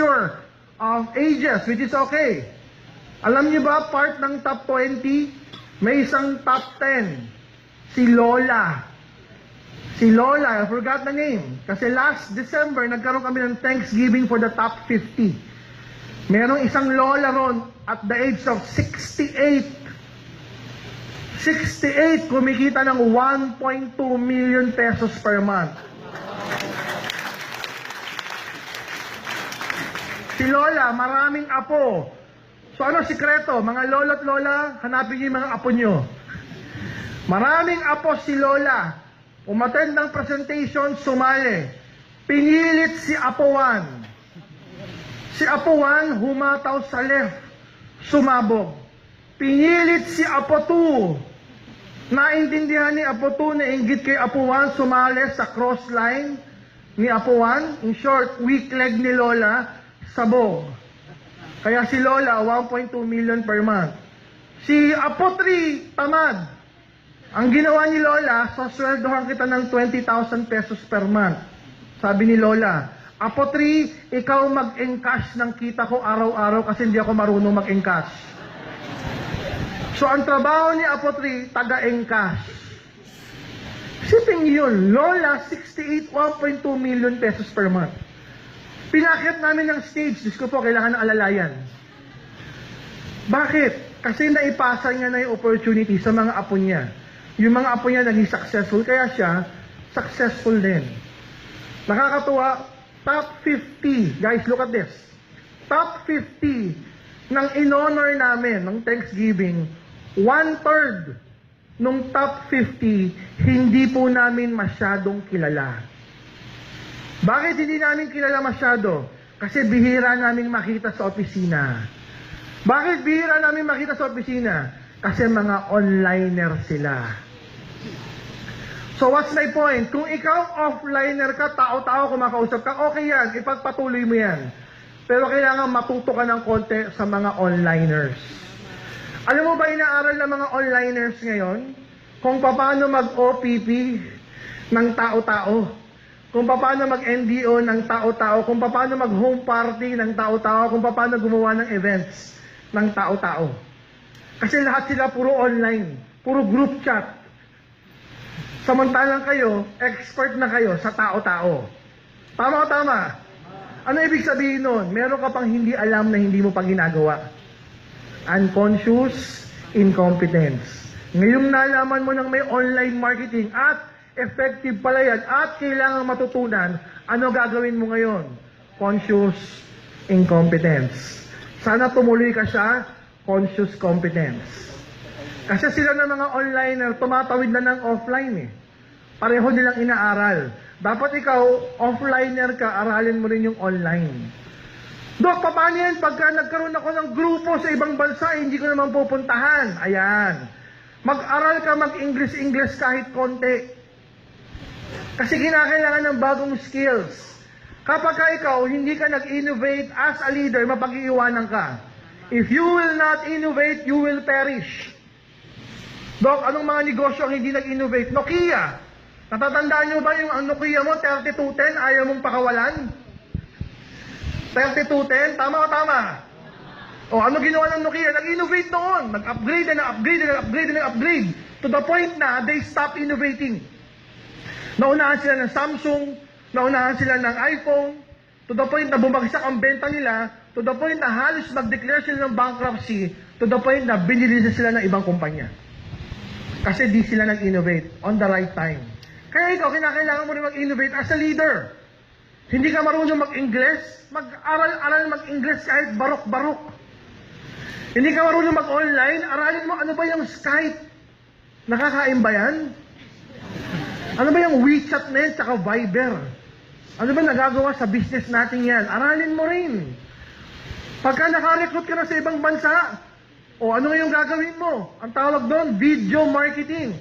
mixture of ages, which is okay. Alam niyo ba, part ng top 20, may isang top 10, si Lola. Si Lola, I forgot the name. Kasi last December, nagkaroon kami ng Thanksgiving for the top 50. Merong isang Lola ron at the age of 68. 68, kumikita ng 1.2 million pesos per month. Si Lola, maraming apo. So ano sikreto? Mga lolo at lola, hanapin niyo yung mga apo niyo. Maraming apo si Lola. Umattend ng presentation, sumali. Pinilit si Apo Juan. Si Apo Juan humataw sa left, sumabog. Pinilit si Apo 2. Naintindihan ni Apo 2 na inggit kay Apo Juan, sumali sa cross line ni Apo Juan. In short, weak leg ni Lola, sabog. Kaya si Lola, 1.2 million per month. Si Apo 3, tamad. Ang ginawa ni Lola, sasweldohan kita ng 20,000 pesos per month. Sabi ni Lola, Apo 3, ikaw mag-encash ng kita ko araw-araw kasi hindi ako marunong mag-encash. So ang trabaho ni Apo 3, taga-encash. Sipin niyo yun, Lola, 68, 1.2 million pesos per month. Pinakit namin ng stage, Diyos ko po, kailangan ng alalayan. Bakit? Kasi naipasa niya na yung opportunity sa mga apo niya. Yung mga apo niya naging successful, kaya siya successful din. Nakakatuwa, top 50, guys, look at this. Top 50 ng in-honor namin, ng Thanksgiving, one-third nung top 50, hindi po namin masyadong kilala. Bakit hindi namin kilala masyado? Kasi bihira namin makita sa opisina. Bakit bihira namin makita sa opisina? Kasi mga onliner sila. So what's my point? Kung ikaw offliner ka, tao-tao kumakausap ka, okay yan, ipagpatuloy mo yan. Pero kailangan matuto ka ng konti sa mga onliners. Alam mo ba inaaral ng mga onliners ngayon? Kung paano mag-OPP ng tao-tao. Kung paano mag-NDO ng tao-tao. Kung paano mag-home party ng tao-tao. Kung paano gumawa ng events ng tao-tao. Kasi lahat sila puro online. Puro group chat. Samantalang kayo, expert na kayo sa tao-tao. Tama o tama? Ano ibig sabihin nun? Meron ka pang hindi alam na hindi mo pa ginagawa. Unconscious incompetence. Ngayong nalaman mo ng may online marketing at effective pala yan at kailangan matutunan, ano gagawin mo ngayon? Conscious incompetence. Sana tumuloy ka siya, conscious competence. Kasi sila ng mga onliner, tumatawid na ng offline eh. Pareho nilang inaaral. Dapat ikaw, offliner ka, aralin mo rin yung online. Dok, paano yan pagka nagkaroon ako ng grupo sa ibang bansa, hindi ko naman pupuntahan? Ayan. Mag-aral ka, mag-English-English kahit konti. Kasi kinakailangan ng bagong skills. Kapag ka ikaw, hindi ka nag-innovate as a leader, mapag-iiwanan ka. If you will not innovate, you will perish. Dok, anong mga negosyo ang hindi nag-innovate? Nokia. Natatandaan nyo ba yung ang Nokia mo, 3210, ayaw mong pakawalan? 3210, tama o tama? O ano ginawa ng Nokia? Nag-innovate noon. Nag-upgrade na nag-upgrade na nag-upgrade na nag-upgrade. To the point na they stop innovating. Naunahan sila ng Samsung, naunahan sila ng iPhone, to the point na bumagsak ang benta nila, to the point na halos mag-declare sila ng bankruptcy, to the point na binili sila ng ibang kumpanya. Kasi di sila nag-innovate on the right time. Kaya ikaw, kinakailangan mo rin mag-innovate as a leader. Hindi ka marunong mag-Ingles, mag-aral-aral mag-Ingles kahit barok-barok. Hindi ka marunong mag-online, aralin mo ano ba yung Skype. Nakakain ba yan? Ano ba yung WeChat na yan, tsaka Viber? Ano ba nagagawa sa business natin yan? Aralin mo rin. Pagka nakarecruit ka na sa ibang bansa, o ano yung gagawin mo? Ang tawag doon, video marketing.